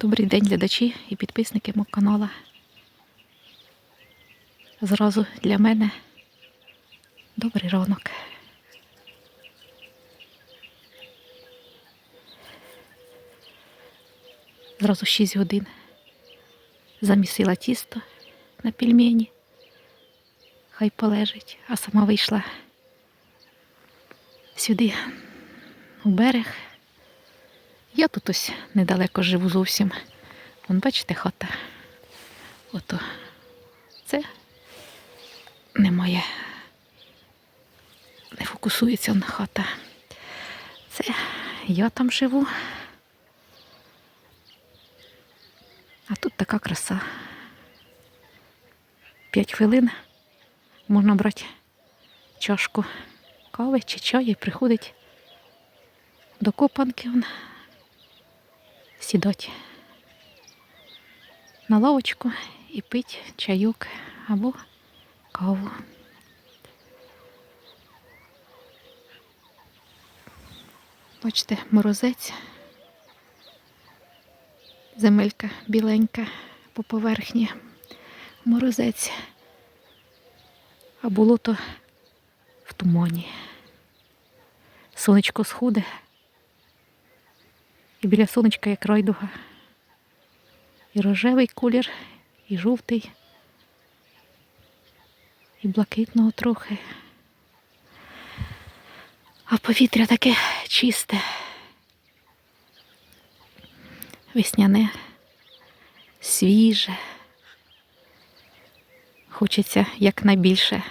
Добрий день, глядачі і підписники мого каналу. Зразу для мене добрий ранок. Зразу 6 годин замісила тісто на пельмені. Хай полежить, а сама вийшла сюди, у берег. Я тут ось недалеко живу зовсім. Вон, бачите, хата. Ото це немає. Не фокусується на хата. Це я там живу. А тут така краса. П'ять хвилин можна брати чашку кави чи чаю і приходить до копанки. Сідати на лавочку і пити чайок або каву. Бачите, морозець, земелька біленька по поверхні, морозець, а було то в тумані. Сонечко сходить, і біля сонечка як райдуга. І рожевий колір, і жовтий, і блакитного трохи. А повітря таке чисте, весняне, свіже. Хочеться якнайбільше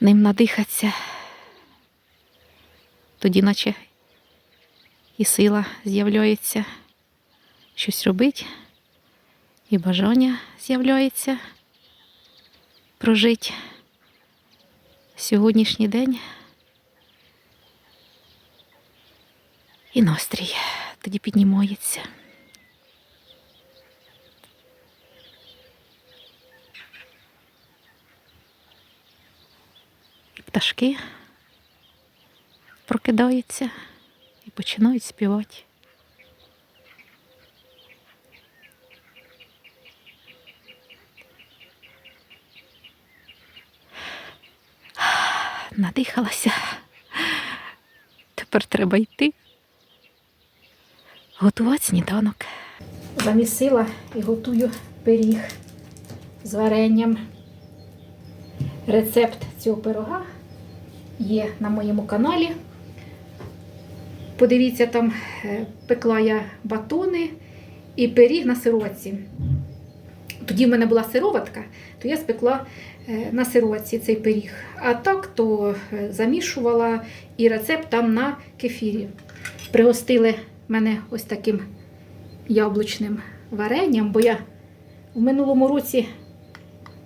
ним надихатися. Тоді наче і сила з'являється щось робити, і бажання з'являється прожити сьогоднішній день. І настрій тоді піднімається. Пташки прокидаються починають співати. Надихалася. Тепер треба йти. Готувати сніданок. Замісила і готую пиріг з варенням. Рецепт цього пирога є на моєму каналі. Подивіться, там е, пекла я батони і пиріг на сироватці. Тоді в мене була сироватка, то я спекла е, на сироватці цей пиріг. А так то е, замішувала і рецепт там на кефірі. Пригостили мене ось таким яблучним варенням, бо я в минулому році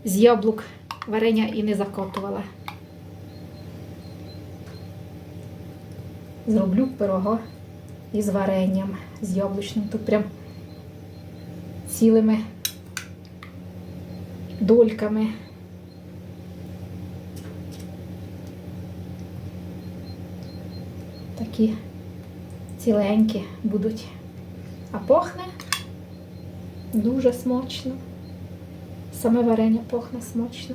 з яблук варення і не закатувала. Зроблю пирога із варенням, з яблучним. Тут прям цілими дольками. Такі ціленькі будуть. А пахне дуже смачно. Саме варення пахне смачно.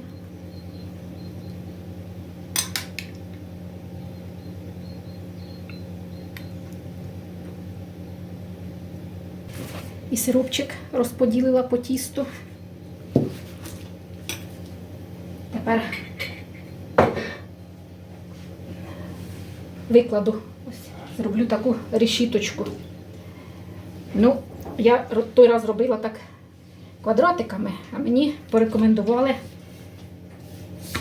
І сиропчик розподілила по тісту. Тепер викладу, ось, зроблю таку решіточку. Ну, я той раз робила так квадратиками, а мені порекомендували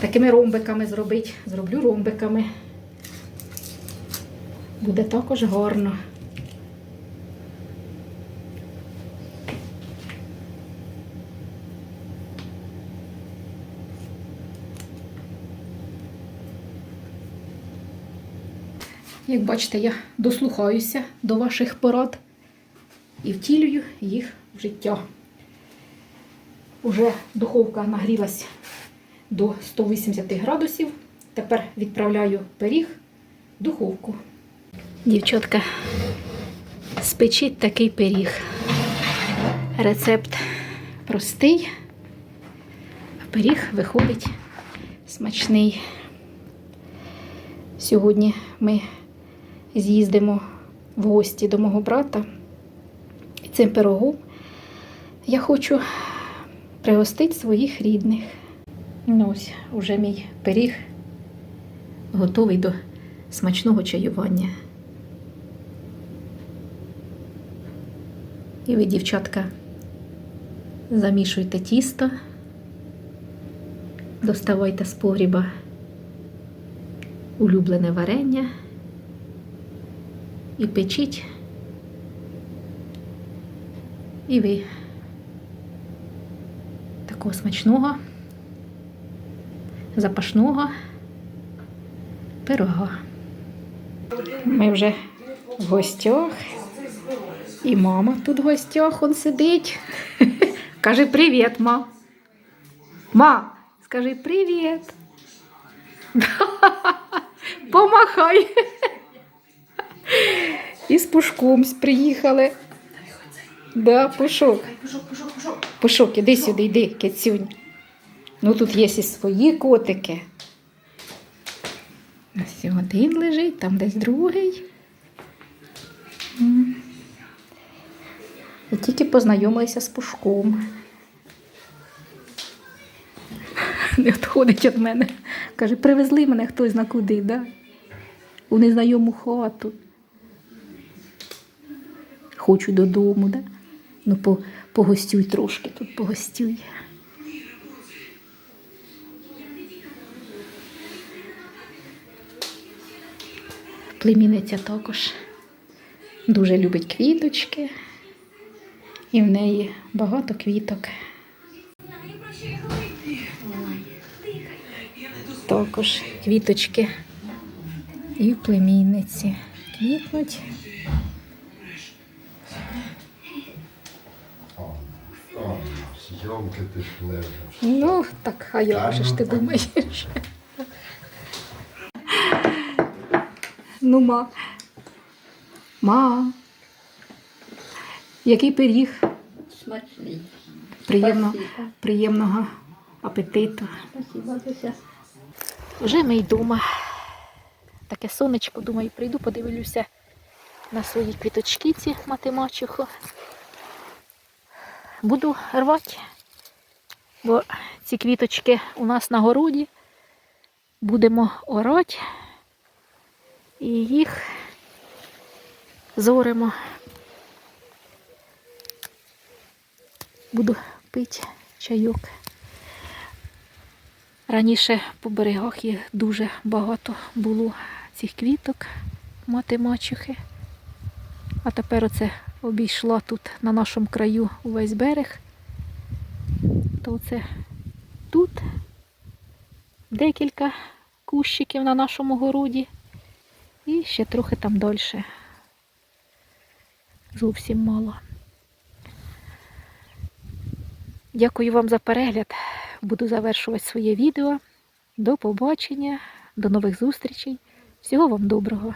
такими ромбиками зробити. Зроблю ромбиками. Буде також гарно. Як бачите, я дослухаюся до ваших порад і втілюю їх в життя. Уже духовка нагрілась до 180 градусів. Тепер відправляю пиріг в духовку. Дівчатка Спечіть такий пиріг. Рецепт простий, а пиріг виходить смачний. Сьогодні ми з'їздимо в гості до мого брата. І цим пирогом я хочу пригостити своїх рідних. Ну ось уже мій пиріг готовий до смачного чаювання. І ви, дівчатка, замішуйте тісто, доставайте з погріба улюблене варення і печіть. І ви такого смачного, запашного пирога. Ми вже в гостях. І мама тут в гостях он сидить. Каже привіт, ма. Ма, скажи привіт. Помахай. І з пушком приїхали. Да, пушок. Пушок, іди сюди, йди, кицюнь. Ну тут є і свої котики. Ось один лежить, там десь другий. І тільки познайомилися з пушком. Не відходить від мене. Каже, привезли мене хтось на куди, да? у незнайому хату. Хочу додому, да? Ну, по, погостюй трошки тут, погостюй. Племінниця також дуже любить квіточки, і в неї багато квіток. Також квіточки і племінниці квітнуть. Зйомки ти ж. Ну, так, а як же ж ти думаєш? Ну, ма. Ма. Який пиріг? Смачний. Приємно, Спасибо. приємного апетиту. Спасибо, Дуся. Вже ми й дома. Таке сонечко, думаю, прийду, подивлюся на свої квіточки, ці мати мачуху. Буду рвати, бо ці квіточки у нас на городі. Будемо орати і їх зоримо. Буду пити чайок. Раніше по берегах їх дуже багато було цих квіток, мати мачухи. А тепер оце обійшла тут на нашому краю увесь берег. То це тут декілька кущиків на нашому городі. І ще трохи там далі. Зовсім мало. Дякую вам за перегляд. Буду завершувати своє відео. До побачення, до нових зустрічей. Всього вам доброго!